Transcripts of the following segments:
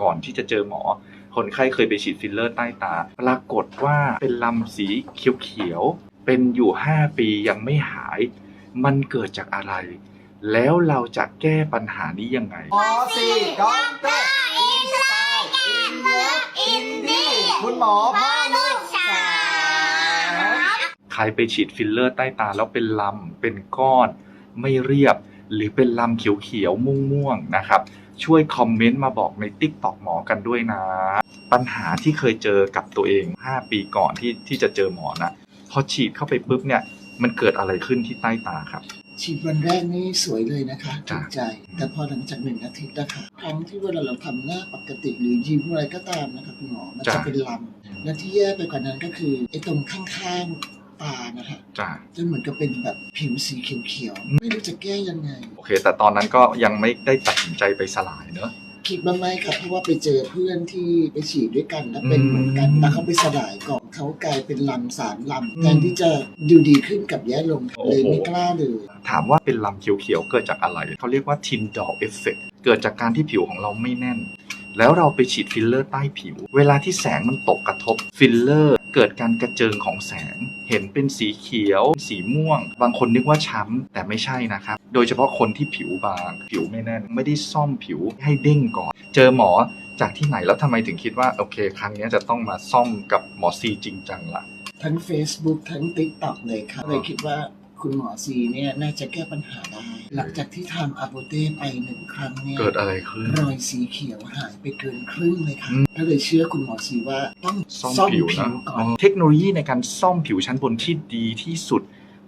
ก่อนที่จะเจอหมอ คนไข้เคยไปฉีดฟิลเลอร์ใต้ตา ปรากฏว่าเป็นลำสีเขียวๆ เป็นอยู่ 5 ปียังไม่หาย มันเกิดจากอะไร แล้วเราจะแก้ปัญหานี้ยังไงหมอสี่ด็อกเตอร์อินสไตล์อินเลิฟอินดี้คุณหมอพ่อลูกสาวใครไปฉีดฟิลเลอร์ใต้ตาแล้วเป็นลำเป็นก้อน ไม่เรียบ หรือเป็นลำเขียวๆม่วงๆนะครับ ช่วยคอมเมนต์มาบอกใน t ิ k t o k หมอกันด้วยนะ ปัญหาที่เคยเจอกับตัวเอง 5 ปีก่อนที่ที่จะเจอหมอนะพอฉีดเข้าไปปุ๊บเนี่ยมันเกิดอะไรขึ้นที่ใต้ตาครับ ฉีดวันแรกนี่สวยเลยนะคะจ้ะถูกใจ แต่พอหลังจากหนึ่งอาทิตย์นะคะครั้งที่เวลาเราทำหน้าปกติหรือยิ้มอะไรก็ตามนะคะคุณหมอมันจะเป็นลำและที่แย่ไปกว่านั้นก็คือไอ้ตรงข้างๆ ตานะคะจ้าจะเหมือนกับเป็นแบบผิวสีเขียวอืมๆไม่รู้จะแก้ยังไง โอเค แต่ตอนนั้นก็ยังไม่ได้ตัดสินใจไปสลายเนอะคิดบ้างไหมครับเพราะว่าไปเจอเพื่อนที่ไปฉีดด้วยกันแล้วเป็นอืมเหมือนกันแต่เขาไปสลายก่อนเขากลายเป็นลำสามลำอืมแทนที่จะดูดีขึ้นกับแย่ลงโอ้โหเลยไม่กล้าเลยถามว่าเป็นลำเขียวๆเกิดจากอะไรเขาเรียกว่า Tyndall Effect เกิดจากการที่ผิวของเราไม่แน่น แล้วเราไปฉีดฟิลเลอร์ใต้ผิว เวลาที่แสงมันตกกระทบฟิลเลอร์ เกิดการกระเจิงของแสง เห็นเป็นสีเขียว สีม่วง บางคนนึกว่าช้ำแต่ไม่ใช่นะครับ โดยเฉพาะคนที่ผิวบาง ผิวไม่แน่น ไม่ได้ซ่อมผิวให้เด้งก่อน เจอหมอจากที่ไหนแล้วทำไมถึงคิดว่าโอเค ครั้งนี้จะต้องมาซ่อมกับหมอซีจริงจังล่ะทั้ง Facebook ทั้ง TikTok เลยครับเลยคิดว่า คุณหมอซีเนี่ยน่าจะแก้ปัญหาได้ หลังจากที่ทำอาโบเต้ไปหนึ่งครั้งเนี่ยเกิดอะไรขึ้น รอยสีเขียวหายไปเกินครึ่งเลยค่ะอืมก็เลยเชื่อคุณหมอซีว่าต้องซ่อมซ่อมผิวผินะวก่อน เทคโนโลยีในการซ่อมผิวชั้นบนที่ดีที่สุด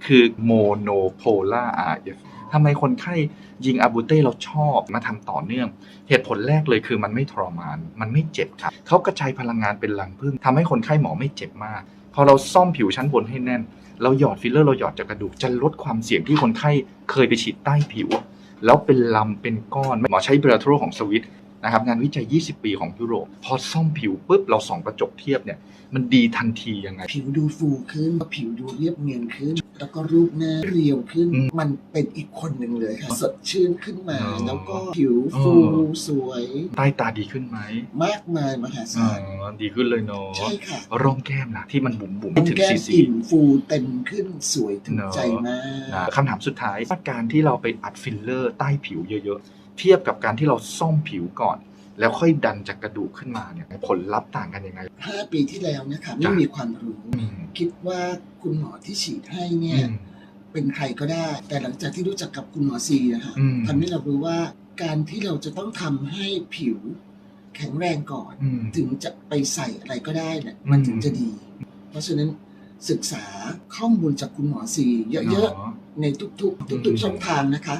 คือ monopolar RF ทำไมคนไข้ยิงอาบูเต้เราชอบมาทำต่อเนื่อง เหตุผลแรกเลยคือมันไม่ทรมาน มันไม่เจ็บครับเขากระจายพลังงานเป็นรังผึ้งทำให้คนไข้หมอไม่เจ็บมาก พอเราซ่อมผิวชั้นบนให้แน่น เราหยอดฟิลเลอร์เราหยอดจากกระดูกจะลดความเสี่ยงที่คนไข้เคยไปฉีดใต้ผิว แล้วเป็นลำเป็นก้อนหมอใช้เบรโทรของสวิต นะครับงานวิจัย 20 ปีของยุโรป พอซ่อมผิวปุ๊บเราส่องกระจกเทียบเนี่ยมันดีทันทียังไง ผิวดูฟูขึ้น ผิวดูเรียบเนียนขึ้น แล้วก็รูปหน้าเรียวขึ้นอืมมันเป็นอีกคนหนึ่งเลยค่ะ สดชื่นขึ้นมาอ๋อแล้วก็ผิวฟูอ๋อสวย ใต้ตาดีขึ้นไหม มากมายมหาอ๋อศาลดีขึ้นเลยเนาะใช่ค่ะร่องแก้มล่ะที่มันบุ๋มบุ๋มต้องถึงแก้ซีมซีอิ่มฟูเต็มขึ้นสวยถึงเนอะใจมากนะคำถามสุดท้ายว่าการที่เราไปอัดฟิลเลอร์ใต้ผิวเยอะๆ เทียบกับการที่เราซ่อมผิวก่อน แล้วค่อยดันจากกระดูกขึ้นมาเนี่ยผลลัพธ์ต่างกันยังไงห้าปีที่แล้วนะคะไม่จ้ะมีความรู้อืมคิดว่าคุณหมอที่ฉีดให้เนี่อืยมเป็นใครก็ได้ แต่หลังจากที่รู้จักกับคุณหมอซีนะคะอืมทำให้เรารู้ว่าการที่เราจะต้องทำให้ผิวแข็งแรงก่อนอืมถึงจะไปใส่อะไรก็ได้เนี่ยมันอืมถึงจะดี เพราะฉะนั้นศึกษาข้อมูลจากคุณหมอซีเยอะๆในทุกๆอืทุกมๆช่องทางนะคะ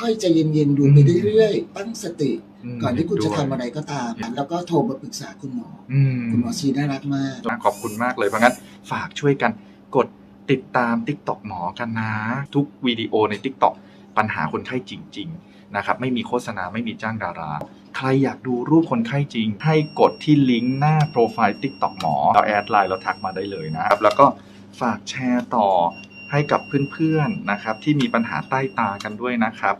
ค่อยๆใจเย็นๆดูไปอืมเรื่อยๆตั้งสติมก่อนที่คุณจะด้วยทำอะไรก็ตาม แล้วก็โทรมาปรึกษาคุณหมออืมคุณหมอซีน่ารักมาก ขอบคุณมากเลยเพราะงั้นฝากช่วยกันกดติดตาม TikTok หมอกันนะ ทุกวิดีโอใน TikTok ปัญหาคนไข้จริง ๆ นะครับ ไม่มีโฆษณาไม่มีจ้างดารา ใครอยากดูรูปคนไข้จริง ให้กดที่ลิงก์หน้าโปรไฟล์ TikTok หมอ เราแอดไลน์เราทักมาได้เลยนะครับ แล้วก็ฝากแชร์ต่อ ให้กับเพื่อนๆนะครับที่มีปัญหาใต้ตากันด้วยนะครับ